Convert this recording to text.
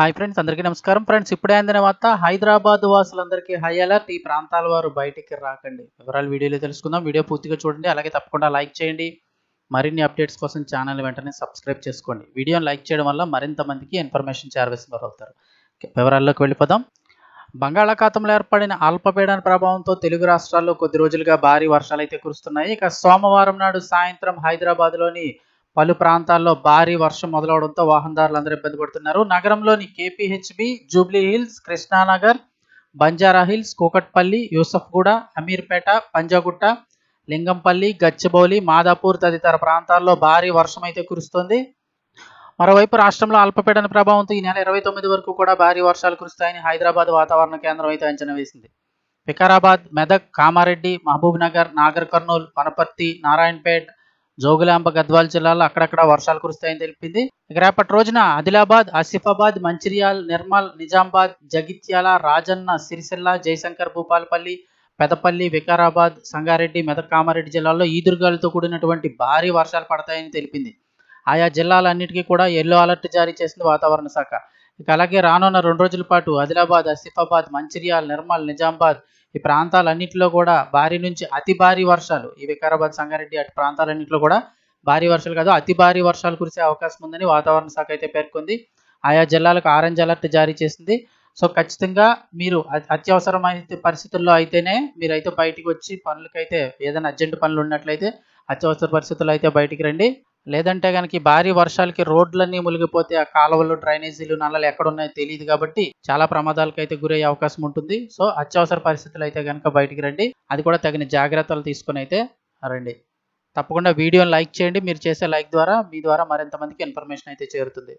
Hi friends అందరికీ నమస్కారం. Friends ఇప్పుడే అందిన వార్త హైదరాబాద్ వాసులందరికీ హై అలర్ట్. ఈ ప్రాంతాల వారు బయటికి రాకండి. వివరాలు వీడియోలో తెలుసుకుందాం. వీడియో పూర్తిగా చూడండి. అలాగే తప్పకుండా లైక్ చేయండి. మరిన్ని అప్డేట్స్ కోసం ఛానల్ వెంటనే సబ్స్క్రైబ్ చేసుకోండి. వీడియోని లైక్ చేయడం వల్ల మరింత మందికి ఇన్ఫర్మేషన్ చేరవేసిన వారు అవుతారు. వివరాల్లోకి వెళ్ళిపోదాం. బంగాళాఖాతంలో ఏర్పడిన అల్పపీడన ప్రభావంతో తెలుగు రాష్ట్రాల్లో కొద్ది రోజులుగా భారీ వర్షాలు అయితే కురుస్తున్నాయి. ఇక సోమవారం నాడు సాయంత్రం హైదరాబాద్లోని పలు ప్రాంతాల్లో భారీ వర్షం మొదలవడంతో వాహనదారులు అందరూ ఇబ్బంది పడుతున్నారు. నగరంలోని కేపీహెచ్బి జూబ్లీ హిల్స్ కృష్ణానగర్ బంజారా హిల్స్ కూకట్పల్లి యూసఫ్గూడ అమీర్పేట పంజాగుట్ట లింగంపల్లి గచ్చిబౌలి మాదాపూర్ తదితర ప్రాంతాల్లో భారీ వర్షం అయితే కురుస్తోంది. మరోవైపు రాష్ట్రంలో అల్పపీడన ప్రభావంతో ఈ నెల ఇరవై తొమ్మిది వరకు కూడా భారీ వర్షాలు కురుస్తాయని హైదరాబాద్ వాతావరణ కేంద్రం అయితే అంచనా వేసింది. వికారాబాద్ మెదక్ కామారెడ్డి మహబూబ్ నగర్ నాగర్ కర్నూలు వనపర్తి నారాయణపేట్ జోగులాంబ గద్వాల్ జిల్లాలో అక్కడక్కడ వర్షాలు కురుస్తాయని తెలిపింది. ఇక రేపటి రోజున ఆదిలాబాద్ ఆసిఫాబాద్ మంచిర్యాల్ నిర్మల్ నిజామాబాద్ జగిత్యాల రాజన్న సిరిసిల్ల జయశంకర్ భూపాలపల్లి పెదపల్లి వికారాబాద్ సంగారెడ్డి మెదక్ కామారెడ్డి జిల్లాల్లో ఈదురుగాలతో కూడినటువంటి భారీ వర్షాలు పడతాయని తెలిపింది. ఆయా జిల్లాలన్నిటికీ కూడా ఎల్లో అలర్ట్ జారీ చేసింది వాతావరణ శాఖ. ఇక అలాగే రానున్న రెండు రోజుల పాటు ఆదిలాబాద్ ఆసిఫాబాద్ మంచిర్యాల నిర్మల్ నిజామాబాద్ ఈ ప్రాంతాలన్నింటిలో కూడా భారీ నుంచి అతి భారీ వర్షాలు. ఈ వికారాబాద్ సంగారెడ్డి అటు ప్రాంతాలన్నింటిలో కూడా భారీ వర్షాలు కాదు అతి భారీ వర్షాలు కురిసే అవకాశం ఉందని వాతావరణ శాఖ అయితే పేర్కొంది. ఆయా జిల్లాలకు ఆరెంజ్ అలర్ట్ జారీ చేసింది. సో ఖచ్చితంగా మీరు అత్యవసరమైన పరిస్థితుల్లో అయితేనే మీరైతే బయటికి వచ్చి పనులకైతే ఏదైనా అర్జెంట్ పనులు ఉన్నట్లయితే అత్యవసర పరిస్థితుల్లో అయితే బయటికి రండి. లేదంటే కనుక భారీ వర్షాలకి రోడ్లన్నీ మునిగిపోతే ఆ కాలువలు డ్రైనేజీలు నల్లలు ఎక్కడున్నాయో తెలియదు కాబట్టి చాలా ప్రమాదాలకు అయితే గురయ్యే అవకాశం ఉంటుంది. సో అత్యవసర పరిస్థితులు అయితే కనుక బయటికి రండి. అది కూడా తగిన జాగ్రత్తలు తీసుకుని అయితే రండి. తప్పకుండా వీడియోని లైక్ చేయండి. మీరు చేసే లైక్ ద్వారా మీ ద్వారా మరింత మందికి ఇన్ఫర్మేషన్ అయితే చేరుతుంది.